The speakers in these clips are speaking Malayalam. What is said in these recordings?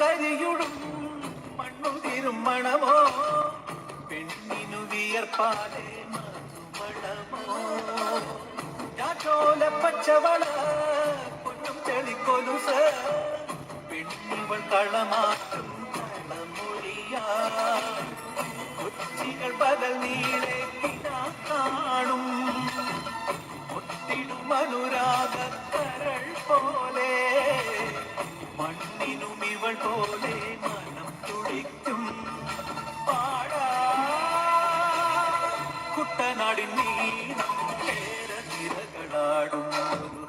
കരിയുടും മണ്ണും തിരുമണമോ പെണ്ണിനു വിയർപ്പാലെ കളമൊഴിയാ കൊച്ചികൾ പകൽ നീളെ കാണും ഒട്ടിടും കരൾ പോലെ മണ്ണിനും ഇവൾ പോലെ മനം തുടിക്കും പാടാ കുട്ടനാടിൻ നീളം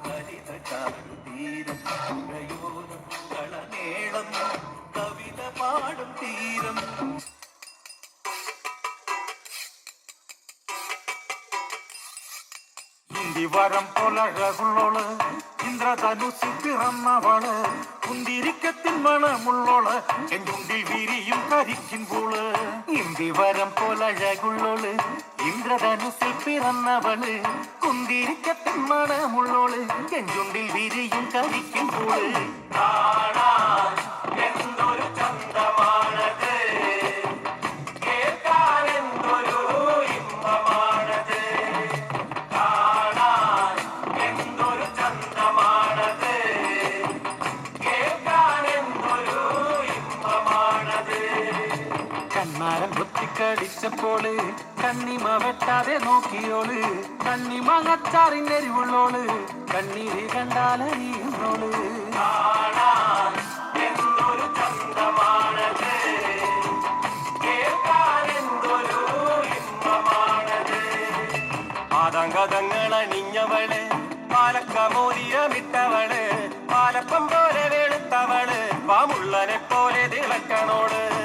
ഹരിത ചാടുതീരം പുഴയോരം കളനേളം കവിത പാടും തീരം ഇന്ദിവരം പൊലഴകുള്ളോൾ ഇന്ദ്രധനുസിൽ പിറന്നവൾ കുന്തിരിക്കത്തിൻ മണമുള്ളോൾ. എഞ്ചുണ്ടിൽ വിരിയും കരിക്കുമ്പോൾ ഇന്ദിവരം പോലഴകുള്ളോൾ. ഇന്ദ്രധനുസിൽ പിറന്നവൾ. കുന്തിരിക്കത്തിൻ മണമുള്ളോൾ. എഞ്ചുണ്ടിൽ വിരിയും കരിക്കുമ്പോൾ കുത്തിക്കടിച്ചപ്പോൾ കണ്ണിമ വെട്ടാതെ നോക്കിയോൾ. കണ്ണിമങ്ങച്ചാറിന്റെ എരിവുള്ളോൾ. കണ്ണീര് കണ്ടാലറിയുന്നോൾ ആതങ്കതങ്ങൾ അണിഞ്ഞവൾ. പാലക്കമോതിരമിട്ടവൾ പാലപ്പം പോലെ വെളുത്തവൾ. പാമുള്ളനെ പോലെ തിളക്കണോൾ.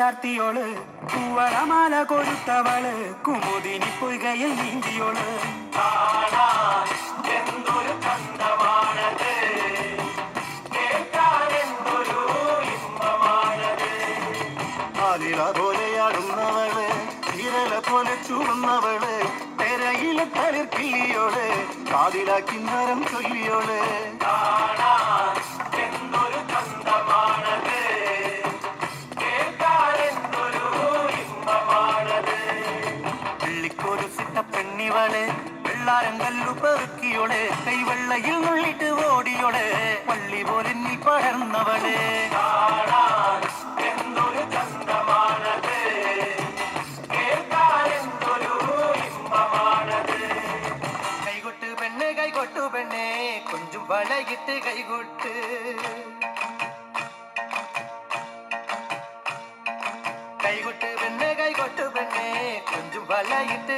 ചാർത്തിയോൾ പൂവളമാല കൊടുത്തവൾ കുമുദിനി പൊയ്കയിൽ നീന്തിയോൾ. എന്തൊരു കേൾക്കാൻ എന്തൊരു ഇമ്പമാണത്? ആലിള പോലെയാടുന്നവൾ ഇരല പോലെ ചൂടുന്നവൾ തെരയിലെ തളിർക്കില്ലിയോൾ കാതിലാക്കി നരം ചൊല്ലിയോൾ. കാണാൻ പെണ്ണിവൾ വെള്ളാരം കല്ലു പെറുക്കിയോൾ കൈവെള്ളയിൽ നുള്ളിട്ട് ഓടിയോൾ പള്ളി പോലെ നീ പടർന്നവൾ. കൈകൊട്ട് പെണ്ണ് കൈകൊട്ടു പെണ്ണെ കൊഞ്ചും വളകിട്ട് കൈകൊട്ട്. കൈകൊട്ട് പെണ്ണ് കൈകൊട്ടു പെണ്ണെ കൊഞ്ചും വളയിട്ട്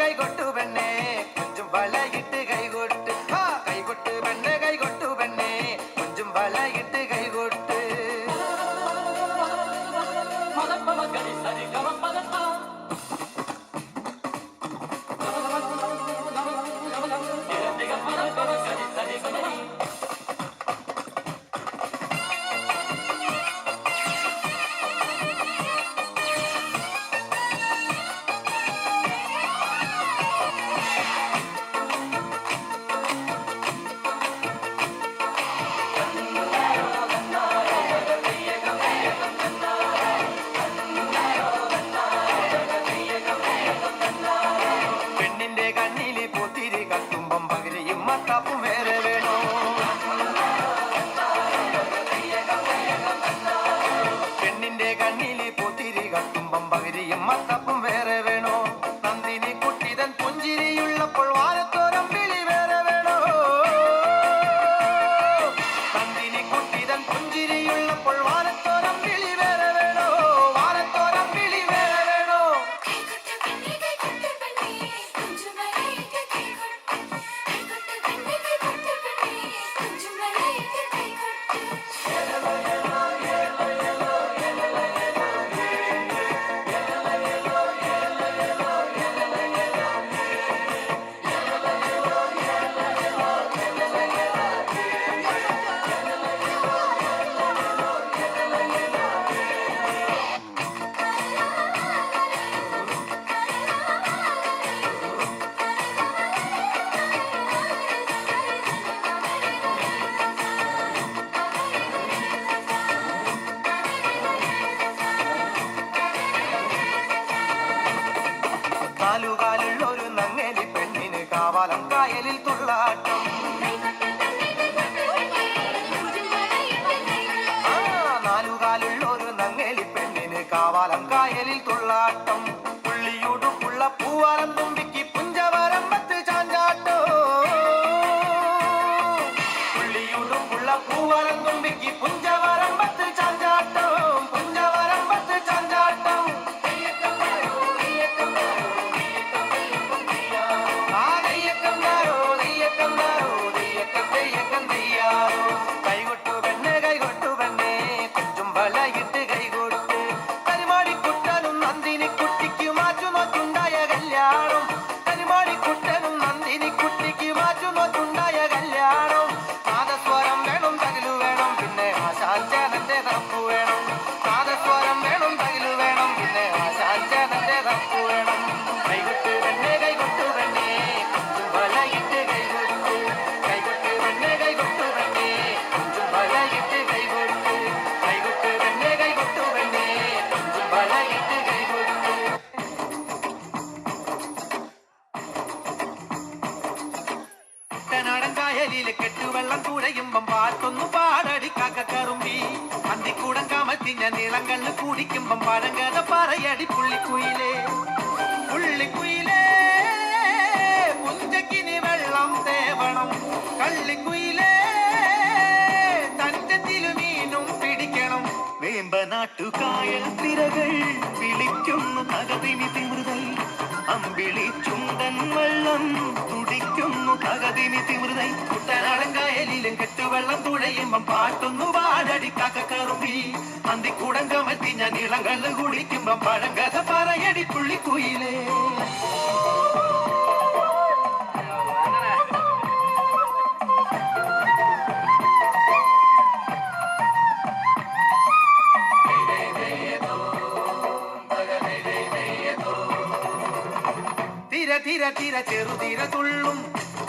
കൈകൊട്ട് പാട്ടൊന്നു പാടടി കാക്കക്കറുമ്പി അന്തിക്കൂടം കമത്തിഞ്ഞ നീളം കണ്ണ് കുടിക്കുമ്പം പഴങ്കഥ പറയടി പുള്ളിക്കുയിലേ. പുള്ളിക്കുയിലേ പുഞ്ചക്കിനി വെള്ളം തേവണം. കള്ളിക്കുയിലേ തഞ്ചത്തിലു മീനും പിടിക്കണം. വേമ്പനാട്ടുകായൽ തിരകൾ വിളിക്കുന്നു തകതിനി തിമൃതൽ അമ്പിളി ചുണ്ടൻ വെള്ളം തകതിനി തിമൃതൈ കുട്ടനാടൻ കായലിലും കെട്ടുവെള്ളം തുഴയുമ്പം പാട്ടൊന്നു പാടടി. കാക്കക്കറുമ്പി അന്തിക്കൂടം കമത്തി ഞാൻ പറയടി തിര തിര തിര ചെറുതിര തുള്ളും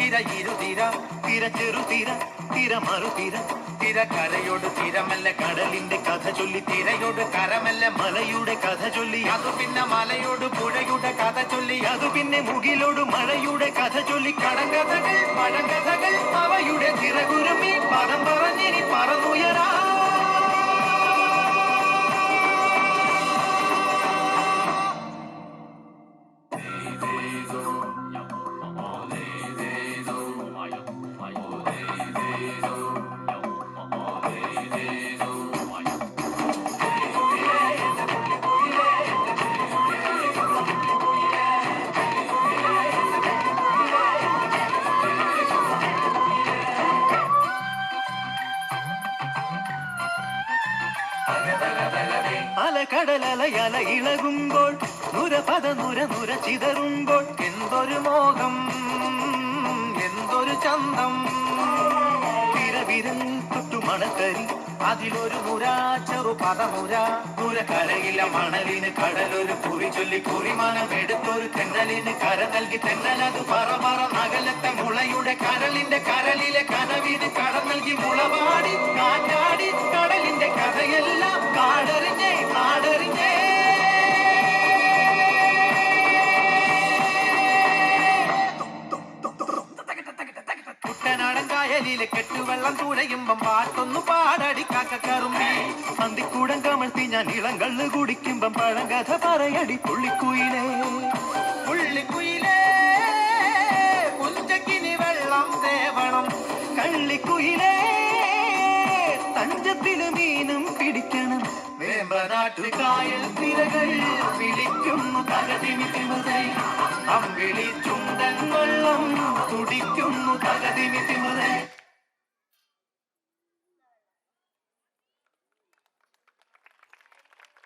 തിര ഇരുതിര തിര ചെറുതിര തിര മറുതിര തിര. കരയോട് തിരമല്ല കടലിന്റെ കഥ ചൊല്ലി തിരയോട് കരമല്ല മലയുടെ കഥ ചൊല്ലി. അതു പിന്നെ മലയോട് പുഴയുടെ കഥ ചൊല്ലി അതു പിന്നെ മുകിലോട് മഴയുടെ കഥ ചൊല്ലി. കടങ്കഥകൾ പഴങ്കഥകൾ അവയുടെ തിരകുരുമി പദം പറഞ്ഞിനി പറന്നുയരാ. അലകടലലയല ഇളകുമ്പോൾ നുരപദ നുര നുര ചിതറുമ്പോൾ എന്തൊരു മോഹം എന്തൊരു ചന്തം. തിരവിരൽ തൊട്ടു അതിലൊരു മുരാ ചെറു പദമുര നുര കരയില മണലിന് കടലൊരു കുറി ചൊല്ലി കുറിമണം എടുത്തൊരു തെന്നലിന് കര നൽകി തെന്നലത് പറ പറ നഗലത്തെ മുളയുടെ കരളിന്റെ കരളിലെ കനവിന് കട നൽകി മുളപാടി കാറ്റാടി കടലിന്റെ കഥയെല്ലാം കാടറിഞ്ഞേ കാടറിഞ്ഞേ കായലിലെ കെട്ടുവെള്ളം തുഴയുമ്പം പാട്ടൊന്നു പാടടി കാക്കക്കറുമ്പി അന്തിക്കൂടം കമഴ്ത്തി ഞാൻ ഇളങ്കള്ള് കുടിക്കുമ്പം പഴങ്കഥ പറയടി പുള്ളിക്കുയിലേ. പുള്ളിക്കുയിലേ പുഞ്ചക്കിനി വെള്ളം തേവണം. കള്ളിക്കുയിലേ തഞ്ചത്തിന് മീനും പിടിക്കണം. വേമ്പനാട്ടുകായൽ തിരകൾ വിളിക്കുന്നു തകതിനി തിമതൈ. അമ്പിളി ചുണ്ടൻ വെള്ളം തുടിക്കുന്നു തകതിനി തിമതൈ.